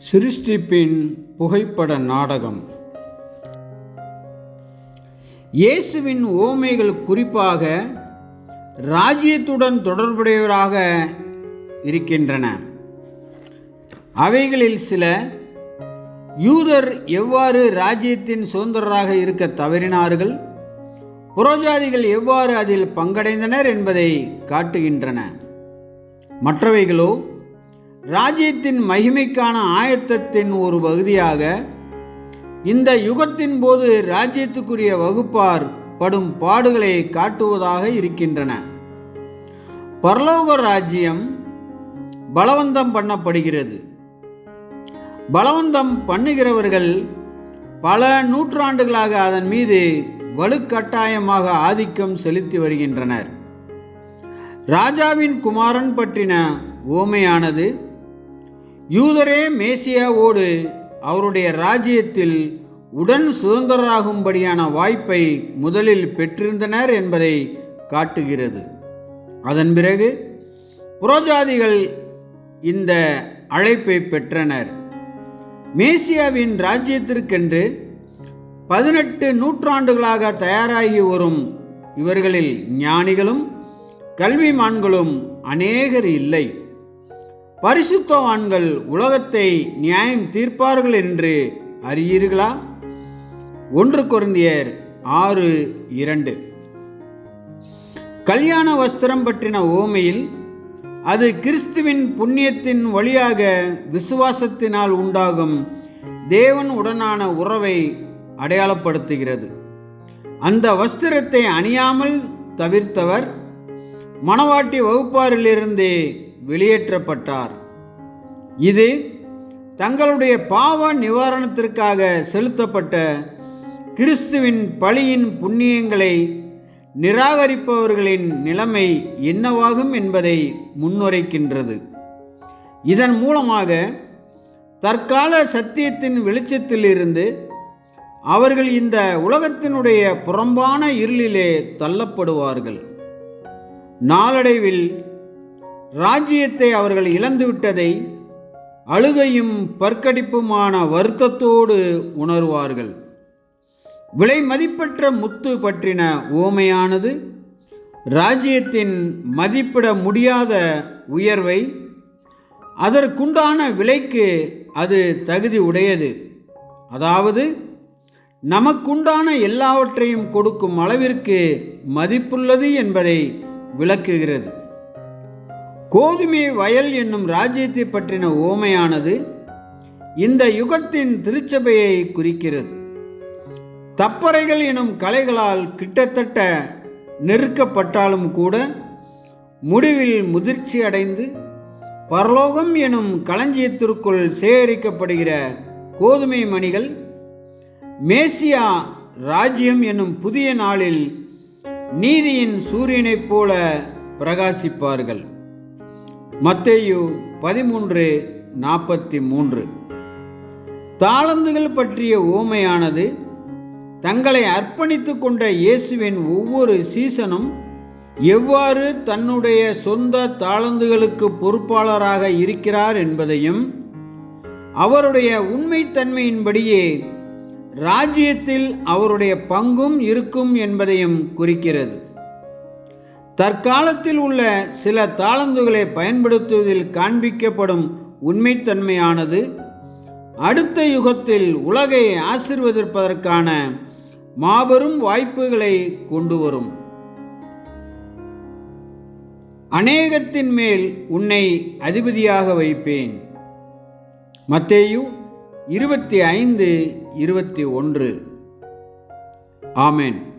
சிருஷ்டிப்பின் புகைப்பட நாடகம். இயேசுவின் ஓமைகள் குறிப்பாக ராஜ்யத்துடன் தொடர்புடையவராக இருக்கின்றன. அவைகளில் சில யூதர் எவ்வாறு ராஜ்யத்தின் சுதந்திரராக இருக்க தவறினார்கள்? புறஜாதிகள் எவ்வாறு அதில் பங்கடைந்தனர் என்பதை காட்டுகின்றன. மற்றவைகளோ ராஜ்யத்தின் மகிமைக்கான ஆயத்தத்தின் ஒரு பகுதியாக இந்த யுகத்தின் போது ராஜ்யத்துக்குரிய வகுப்பார் படும் பாடுகளை காட்டுவதாக இருக்கின்றன. பரலோக ராஜ்யம் பலவந்தம் பண்ணப்படுகிறது. பலவந்தம் பண்ணுகிறவர்கள் பல நூற்றாண்டுகளாக அதன் மீது வலுக்கட்டாயமாக ஆதிக்கம் செலுத்தி வருகின்றனர். ராஜாவின் குமாரன் பற்றின ஓமையானது யூதரே மேசியாவோடு அவருடைய ராஜ்யத்தில் உடன் சுதந்திரராகும்படியான வாய்ப்பை முதலில் பெற்றிருந்தனர் என்பதை காட்டுகிறது. அதன் பிறகு புறஜாதிகள் இந்த அழைப்பை பெற்றனர். மேசியாவின் ராஜ்யத்திற்கென்று பதினெட்டு நூற்றாண்டுகளாக தயாராகி வரும் இவர்களில் ஞானிகளும் கல்விமான்களும் அநேகர் இல்லை. பரிசுத்தவான்கள் உலகத்தை நியாயம் தீர்ப்பார்கள் என்று அறியீர்களா? ஒன்று குருந்தியர் ஆறு இரண்டு. கல்யாண வஸ்திரம் பற்றின ஓமையில் அது கிறிஸ்துவின் புண்ணியத்தின் வழியாக விசுவாசத்தினால் உண்டாகும் தேவன் உடனான உறவை அடையாளப்படுத்துகிறது. அந்த வஸ்திரத்தை அணியாமல் தவிர்த்தவர் மணவாட்டி வகுப்பாரிலிருந்தே வெளியேற்றப்பட்டார். இது தங்களுடைய பாவ நிவாரணத்திற்காக செலுத்தப்பட்ட கிறிஸ்துவின் பழியின் புண்ணியங்களை நிராகரிப்பவர்களின் நிலைமை என்னவாகும் என்பதை முன்னுரைக்கின்றது. இதன் மூலமாக தற்கால சத்தியத்தின் வெளிச்சத்திலிருந்து அவர்கள் இந்த உலகத்தினுடைய புறம்பான இருளிலே தள்ளப்படுவார்கள். நாளடைவில் ராஜ்யத்தை அவர்கள் இழந்துவிட்டதை அழுகையும் பற்கடிப்புமான வருத்தத்தோடு உணர்வார்கள். விலை மதிப்பற்ற முத்து பற்றின ஓமையானது ராஜ்யத்தின் மதிப்பிட முடியாத உயர்வை அதற்குண்டான விலைக்கு அது தகுதி உடையது. அதாவது நமக்குண்டான எல்லாவற்றையும் கொடுக்கும் அளவிற்கு மதிப்புள்ளது என்பதை விளக்குகிறது. கோதுமை வயல் என்னும் ராஜ்யத்தை பற்றின ஓமையானது இந்த யுகத்தின் திருச்சபையை குறிக்கிறது. தப்பறைகள் எனும் கலைகளால் கிட்டத்தட்ட நெருக்கப்பட்டாலும் கூட முடிவில் முதிர்ச்சி அடைந்து பரலோகம் எனும் களஞ்சியத்திற்குள் சேகரிக்கப்படுகிற கோதுமை மணிகள் மேசியா ராஜ்யம் என்னும் புதிய நாளில் நீதியின் சூரியனைப் போல பிரகாசிப்பார்கள். மத்தேயு பதிமூன்று நாற்பத்தி மூன்று தாளந்துகள் பற்றிய ஓமையானது தங்களை அர்ப்பணித்து கொண்ட இயேசுவின் ஒவ்வொரு சீசனும் எவ்வாறு தன்னுடைய சொந்த தாளந்துகளுக்கு பொறுப்பாளராக இருக்கிறார் என்பதையும் அவருடைய உண்மைத்தன்மையின்படியே ராஜ்யத்தில் அவருடைய பங்கும் இருக்கும் என்பதையும் குறிக்கிறது. தற்காலத்தில் உள்ள சில தாளந்துகளை பயன்படுத்துவதில் காண்பிக்கப்படும் உண்மைத்தன்மையானது அடுத்த யுகத்தில் உலகை ஆசிர்வதிப்பதற்கான மாபெரும் வாய்ப்புகளை கொண்டு வரும் அநேகத்தின் மேல் உன்னை அதிபதியாக வைப்பேன். மத்தேயு இருபத்தி ஐந்து இருபத்தி ஒன்று. ஆமேன்.